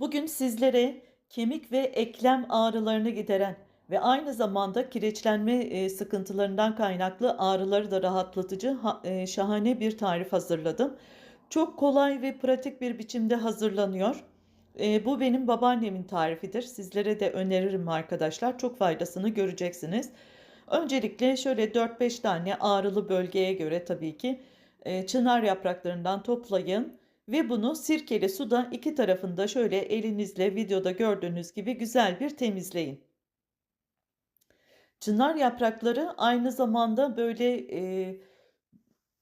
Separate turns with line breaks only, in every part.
Bugün sizlere kemik ve eklem ağrılarını gideren ve aynı zamanda kireçlenme e, sıkıntılarından kaynaklı ağrıları da rahatlatıcı ha- e, şahane bir tarif hazırladım. Çok kolay ve pratik bir biçimde hazırlanıyor. E, bu benim babaannemin tarifidir. Sizlere de öneririm arkadaşlar. Çok faydasını göreceksiniz. Öncelikle şöyle 4-5 tane ağrılı bölgeye göre tabii ki çınar yapraklarından toplayın. Ve bunu sirkeli suda iki tarafında şöyle elinizle videoda gördüğünüz gibi güzel bir temizleyin. Çınar yaprakları aynı zamanda böyle e,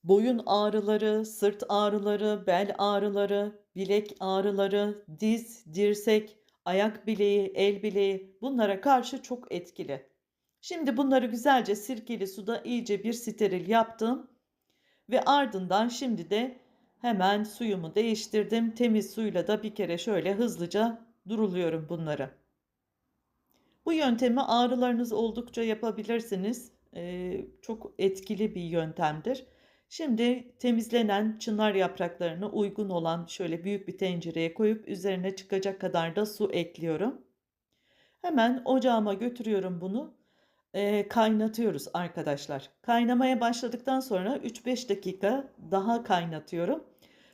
boyun ağrıları, sırt ağrıları, bel ağrıları, bilek ağrıları, diz, dirsek, ayak bileği, el bileği bunlara karşı çok etkili. Şimdi bunları güzelce sirkeli suda iyice bir steril yaptım ve ardından şimdi de hemen suyumu değiştirdim. Temiz suyla da bir kere şöyle hızlıca duruluyorum bunları. Bu yöntemi ağrılarınız oldukça yapabilirsiniz. Ee, çok etkili bir yöntemdir. Şimdi temizlenen çınar yapraklarını uygun olan şöyle büyük bir tencereye koyup üzerine çıkacak kadar da su ekliyorum. Hemen ocağıma götürüyorum bunu. Ee, kaynatıyoruz arkadaşlar. Kaynamaya başladıktan sonra 3-5 dakika daha kaynatıyorum.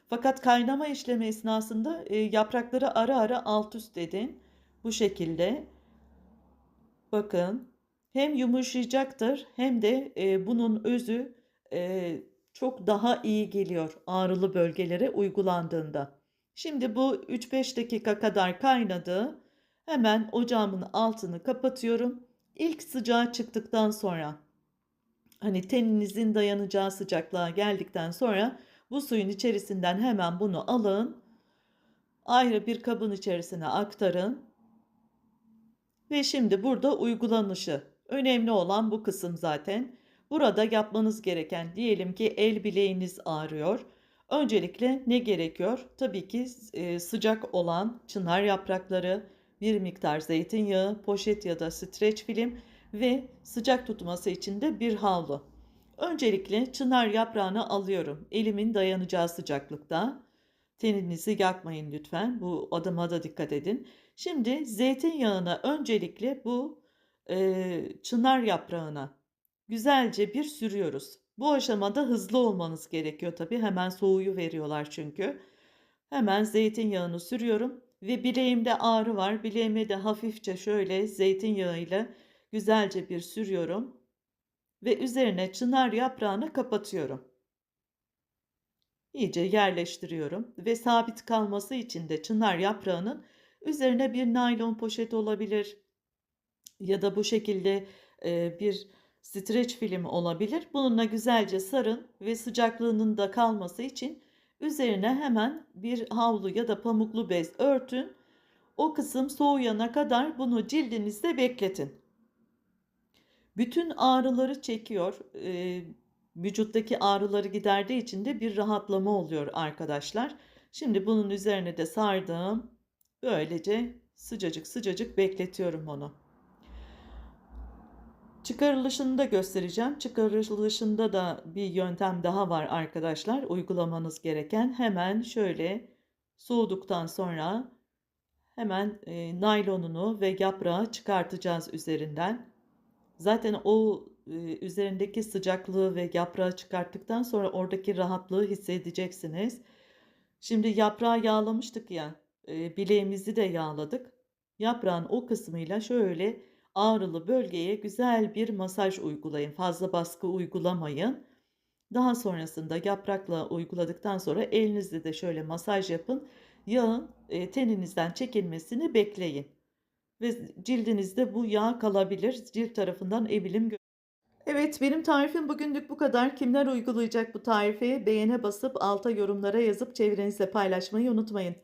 Fakat kaynama işlemi esnasında e, yaprakları ara ara alt üst edin. Bu şekilde. Bakın hem yumuşayacaktır hem de e, bunun özü e, çok daha iyi geliyor ağrılı bölgelere uygulandığında. Şimdi bu 3-5 dakika kadar kaynadı. Hemen ocağımın altını kapatıyorum. İlk sıcağı çıktıktan sonra hani teninizin dayanacağı sıcaklığa geldikten sonra bu suyun içerisinden hemen bunu alın. Ayrı bir kabın içerisine aktarın. Ve şimdi burada uygulanışı. Önemli olan bu kısım zaten. Burada yapmanız gereken diyelim ki el bileğiniz ağrıyor. Öncelikle ne gerekiyor? Tabii ki e, sıcak olan çınar yaprakları, bir miktar zeytinyağı, poşet ya da streç film ve sıcak tutması için de bir havlu. Öncelikle çınar yaprağını alıyorum. Elimin dayanacağı sıcaklıkta. Teninizi yakmayın lütfen. Bu adıma da dikkat edin. Şimdi zeytinyağına öncelikle bu e, çınar yaprağına güzelce bir sürüyoruz. Bu aşamada hızlı olmanız gerekiyor tabii. Hemen soğuyu veriyorlar çünkü. Hemen zeytinyağını sürüyorum ve bileğimde ağrı var. Bileğime de hafifçe şöyle zeytinyağıyla güzelce bir sürüyorum ve üzerine çınar yaprağını kapatıyorum. İyice yerleştiriyorum ve sabit kalması için de çınar yaprağının üzerine bir naylon poşet olabilir ya da bu şekilde e, bir streç film olabilir. Bununla güzelce sarın ve sıcaklığının da kalması için üzerine hemen bir havlu ya da pamuklu bez örtün. O kısım soğuyana kadar bunu cildinizde bekletin. Bütün ağrıları çekiyor. Ee, vücuttaki ağrıları giderdiği için de bir rahatlama oluyor arkadaşlar. Şimdi bunun üzerine de sardım. Böylece sıcacık sıcacık bekletiyorum onu. Çıkarılışını da göstereceğim. Çıkarılışında da bir yöntem daha var arkadaşlar. Uygulamanız gereken hemen şöyle soğuduktan sonra hemen e, naylonunu ve yaprağı çıkartacağız üzerinden. Zaten o e, üzerindeki sıcaklığı ve yaprağı çıkarttıktan sonra oradaki rahatlığı hissedeceksiniz. Şimdi yaprağı yağlamıştık ya, e, bileğimizi de yağladık. Yaprağın o kısmıyla şöyle ağrılı bölgeye güzel bir masaj uygulayın. Fazla baskı uygulamayın. Daha sonrasında yaprakla uyguladıktan sonra elinizle de şöyle masaj yapın. Yağın e, teninizden çekilmesini bekleyin ve cildinizde bu yağ kalabilir. Cilt tarafından emilim gö- Evet benim tarifim bugünlük bu kadar. Kimler uygulayacak bu tarifi? Beğene basıp alta yorumlara yazıp çevrenizle paylaşmayı unutmayın.